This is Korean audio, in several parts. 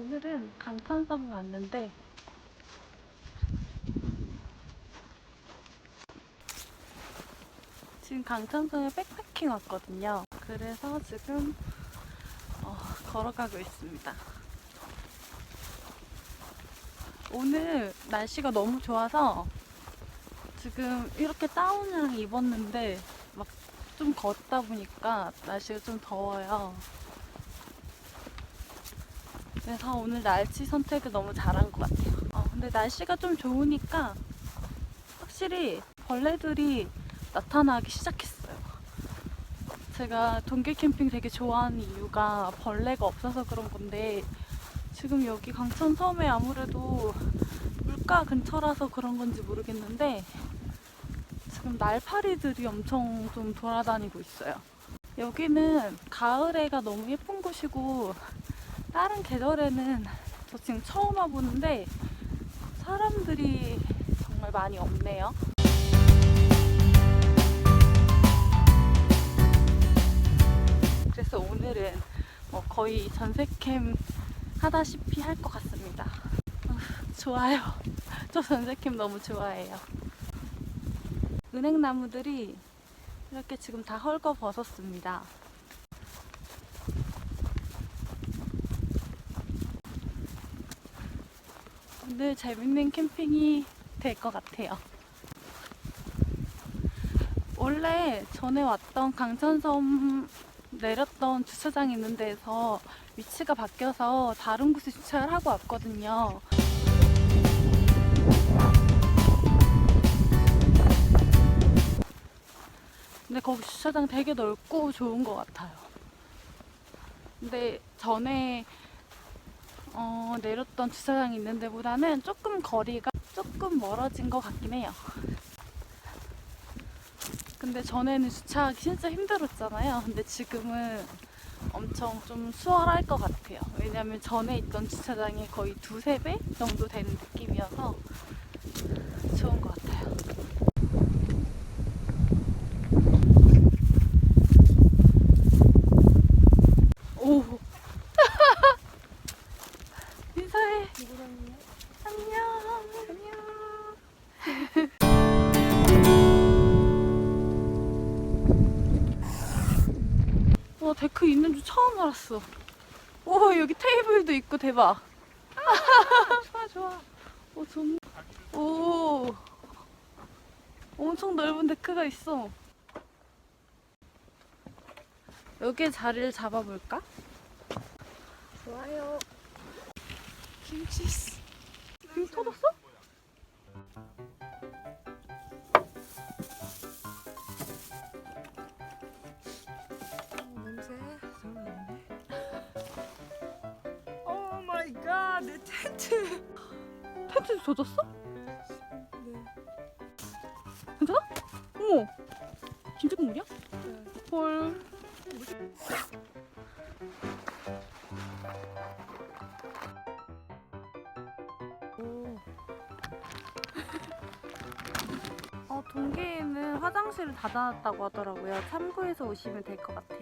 오늘은 강탄섬 왔는데 지금 강탄섬에 백패킹 왔거든요. 그래서 지금 어, 걸어가고 있습니다. 오늘 날씨가 너무 좋아서 지금 이렇게 다운이랑 입었는데 막 좀 걷다 보니까 날씨가 좀 더워요. 그래서 오늘 날씨 선택을 너무 잘한 것 같아요. 어, 근데 날씨가 좀 좋으니까 확실히 벌레들이 나타나기 시작했어요. 제가 동계 캠핑 되게 좋아하는 이유가 벌레가 없어서 그런 건데 지금 여기 강천 섬에 아무래도 물가 근처라서 그런 건지 모르겠는데 지금 날파리들이 엄청 좀 돌아다니고 있어요. 여기는 가을에가 너무 예쁜 곳이고 다른 계절에는 저 지금 처음 와보는데 사람들이 정말 많이 없네요. 그래서 오늘은 뭐 거의 전세캠 하다시피 할 것 같습니다. 아, 좋아요. 저 전세캠 너무 좋아해요. 은행나무들이 이렇게 지금 다 헐거 벗었습니다. 오늘 재밌는 캠핑이 될 것 같아요. 원래 전에 왔던 강천섬 내렸던 주차장 있는 데에서 위치가 바뀌어서 다른 곳에 주차를 하고 왔거든요. 근데 거기 주차장 되게 넓고 좋은 것 같아요. 근데 전에 어, 내렸던 주차장 있는 데보다는 조금 거리가 조금 멀어진 것 같긴 해요. 근데 전에는 주차하기 진짜 힘들었잖아요. 근데 지금은 엄청 좀 수월할 것 같아요. 왜냐면 전에 있던 주차장이 거의 두세 배 정도 되는 느낌이어서 좋은 것 같아요. 오. 인사해. 안녕. 안녕. 와, 데크 있는 줄 처음 알았어. 오, 여기 테이블도 있고 대박. 좋아, 좋아. 오, 좋네. 오. 엄청 넓은 데크가 있어. 여기에 자리를 잡아볼까? 좋아요. 김치. 김 터졌어? 어, 냄새 오 마이 갓, 내 텐트. 텐트 젖었어? 네. 괜찮아? 어머. 진짜 국물이야? 네. 헐. 어, 동계에는 화장실을 닫아놨다고 하더라고요. 참고해서 오시면 될 것 같아요.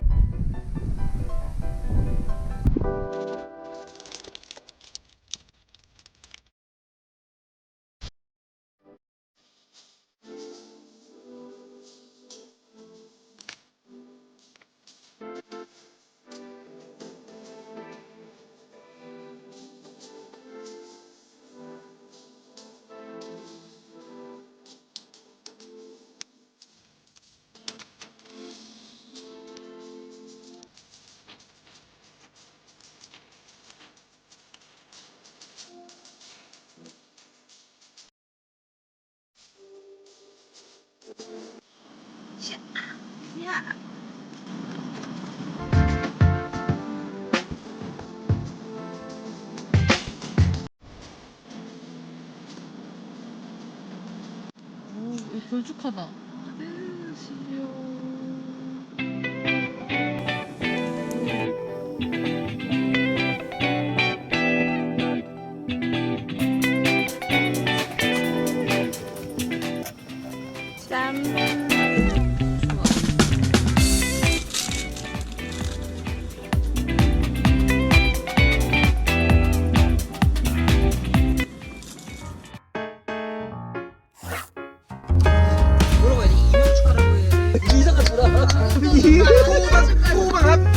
오, 이거 걸쭉하다. 짠.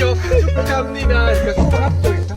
จบทุคำนี่นากับครับ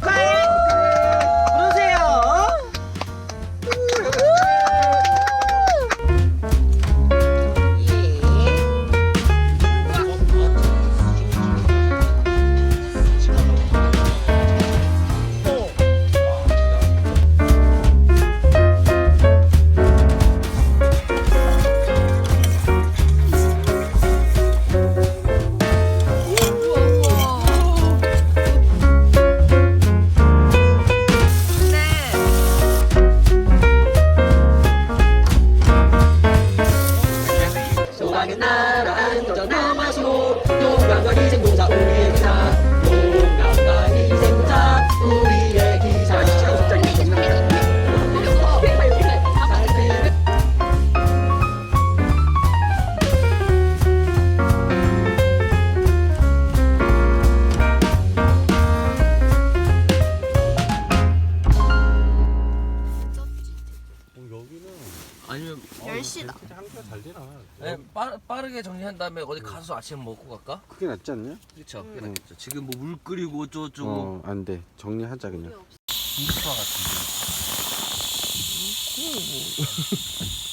빠, 빠르게 정리한 다음에 어디 가서 아침 먹고 갈까? 그게 낫지 않냐? 그렇죠. 그게 음. 낫겠죠. 지금 뭐 물 끓이고 어쩌고저쩌고 어, 안 돼. 정리하자 그냥. 공수파 같은데.